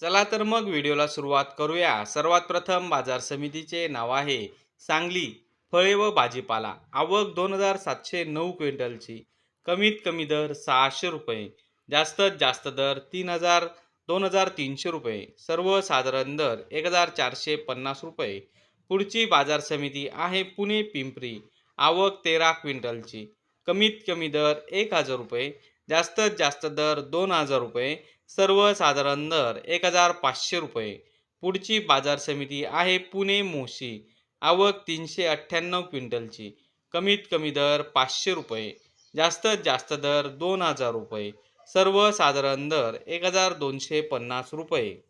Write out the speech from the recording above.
चला तर मग व्हिडिओला सुरुवात करूया. सर्वात प्रथम बाजार समितीचे नाव आहे सांगली फळे व भाजीपाला. आवक दोन हजार सातशे नऊ क्विंटलची. कमीत कमी दर सहाशे रुपये. जास्तीत जास्त दर तीन हजार दोन हजार तीनशे रुपये. सर्वसाधारण दर एक हजार चारशे पन्नास रुपये. पुढची बाजार समिती आहे पुणे पिंपरी. आवक तेरा क्विंटलची. कमीत कमी दर एक हजार रुपये. जास्तीत जास्त दर दोन हजार रुपये सर्वसाधारण दर एक हजार पाचशे रुपये. पुढची बाजार समिती आहे पुणे मोशी. आवक तीनशे अठ्ठ्याण्णव क्विंटलची. कमीत कमी दर पाचशे रुपये. जास्तीत जास्त दर दोन हजार रुपये. सर्वसाधारण दर एक हजार दोनशे पन्नास रुपये.